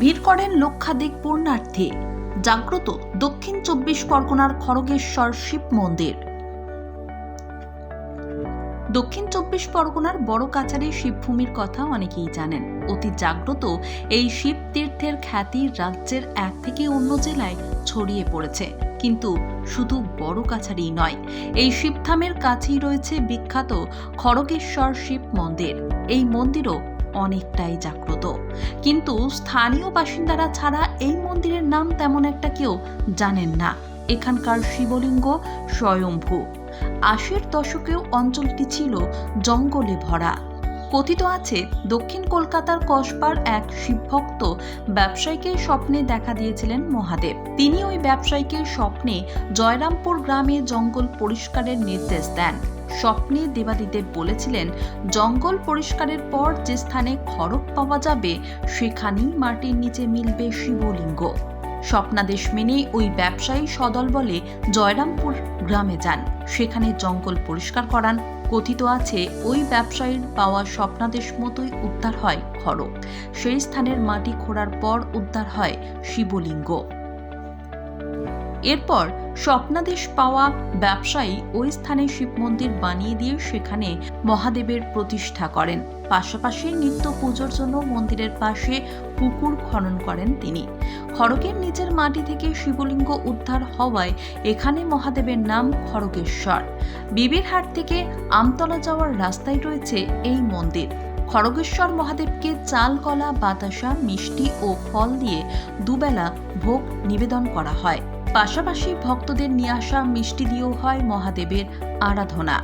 ভিড় করেন লক্ষাধিক পূর্ণার্থী জাগ্রত দক্ষিণ চব্বিশ পরগনার খড়গেশ্বর শিব মন্দির। দক্ষিণ চব্বিশ পরগনার বড় কাছারি শিবভূমির কথা অনেকেই জানেন। অতি জাগ্রত এই শিব তীর্থের খ্যাতি রাজ্যের এক থেকে অন্য জেলায় ছড়িয়ে পড়েছে। কিন্তু শুধু বড় কাছারি নয়, এই শিবধামের কাছেই রয়েছে বিখ্যাত খড়গেশ্বর শিব মন্দির। এই মন্দিরও অনেকটাই জাগ্রত। কিন্তু স্থানীয় বাসিন্দারা ছাড়া এই মন্দিরের নাম তেমন একটা কেউ জানেন না। এখানকার শিবলিঙ্গ স্বয়ম্ভু। আশির দশকেও অঞ্চলটি ছিল জঙ্গলে ভরা। কথিত আছে, দক্ষিণ কলকাতার কসবার এক শিবভক্ত ব্যবসায়ীকে স্বপ্নে দেখা দিয়েছিলেন মহাদেব। তিনি ওই ব্যবসায়ীকে স্বপ্নে জয়রামপুর গ্রামে জঙ্গল পরিষ্কারের নির্দেশ দেন। স্বপ্নে দেবাদিদেব বলেছিলেন, জঙ্গল পরিষ্কারের পর যে স্থানে খড়ক পাওয়া যাবে, সেখানেই মাটির নিচে মিলবে শিবলিঙ্গ। স্বপ্নাদেশ মেনে ওই ব্যবসায়ী সদল বলে জয়রামপুর গ্রামে যান। সেখানে জঙ্গল পরিষ্কার করান। কথিত আছে, ওই ব্যবসায়ীর পাওয়া স্বপ্নাদেশ মতোই উদ্ধার হয় খড়ক সেই স্থানের মাটি খোঁড়ার পর উদ্ধার হয় শিবলিঙ্গ। এরপর স্বপ্নাদেশ পাওয়া ব্যবসায়ী ওই স্থানে শিব মন্দির বানিয়ে দিয়ে সেখানে মহাদেবের প্রতিষ্ঠা করেন। পাশাপাশি নিত্য পুজোর জন্য মন্দিরের পাশে পুকুর খনন করেন তিনি। খড়গের নিচের মাটি থেকে শিবলিঙ্গ উদ্ধার হওয়ায় এখানে মহাদেবের নাম খড়গেশ্বর। বিবিরহাট থেকে আমতলা যাওয়ার রাস্তায় রয়েছে এই মন্দির। খড়গেশ্বর মহাদেবকে চাল, কলা, বাতাসা, মিষ্টি ও ফল দিয়ে দুবেলা ভোগ নিবেদন করা হয়। পাশাপাশি ভক্তদের নিয়ে আসা মিষ্টি দিয়েও হয় মহাদেবের আরাধনা।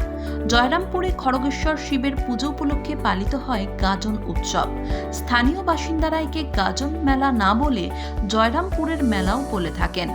জয়রামপুরে খড়গেশ্বর শিবের পুজো উপলক্ষে পালিত হয় গাজন উৎসব। স্থানীয় বাসিন্দারা একে গাজন মেলা না বলে জয়রামপুরের মেলাও বলে থাকেন।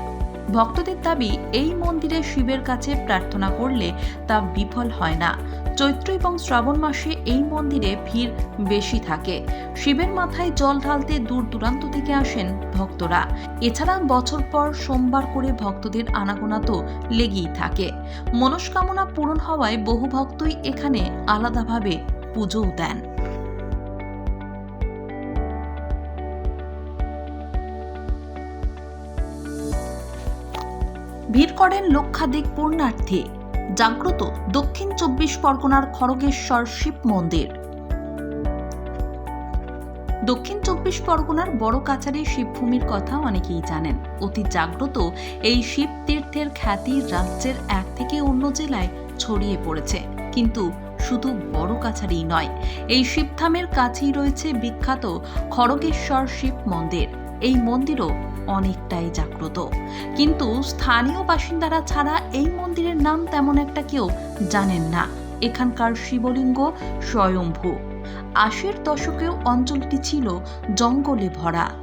ভক্তদের দাবি, এই মন্দিরে শিবের কাছে প্রার্থনা করলে তা বিফল হয় না। চৈত্র এবং শ্রাবণ মাসে এই মন্দিরে ভিড় বেশি থাকে। শিবের মাথায় জল ঢালতে দূর দূরান্ত থেকে আসেন ভক্তরা। এছাড়া বছর পর সোমবার করে ভক্তদের আনাগোনা তো লেগেই থাকে। মনস্কামনা পূরণ হওয়ায় বহু ভক্তই এখানে আলাদাভাবে পুজোও দেন। ভিড় করেন লক্ষাধিক পূর্ণার্থী জাগ্রত দক্ষিণ চব্বিশ পরগনার খড়গেশ্বর শিব মন্দির। দক্ষিণ চব্বিশ পরগনার বড় কাছারি শিবভূমির কথা অনেকেই জানেন। অতি জাগ্রত এই শিব তীর্থের খ্যাতি রাজ্যের এক থেকে অন্য জেলায় ছড়িয়ে পড়েছে। কিন্তু শুধু বড় কাছারি নয়, এই শিবধামের কাছেই রয়েছে বিখ্যাত খড়গেশ্বর শিব মন্দির। এই মন্দিরও অনেকটাই জাগ্রত। কিন্তু স্থানীয় বাসিন্দারা ছাড়া এই মন্দিরের নাম তেমন একটা কেউ জানেন না। এখানকার শিবলিঙ্গ স্বয়ম্ভু। আশির দশকেও অঞ্চলটি ছিল জঙ্গলে ভরা।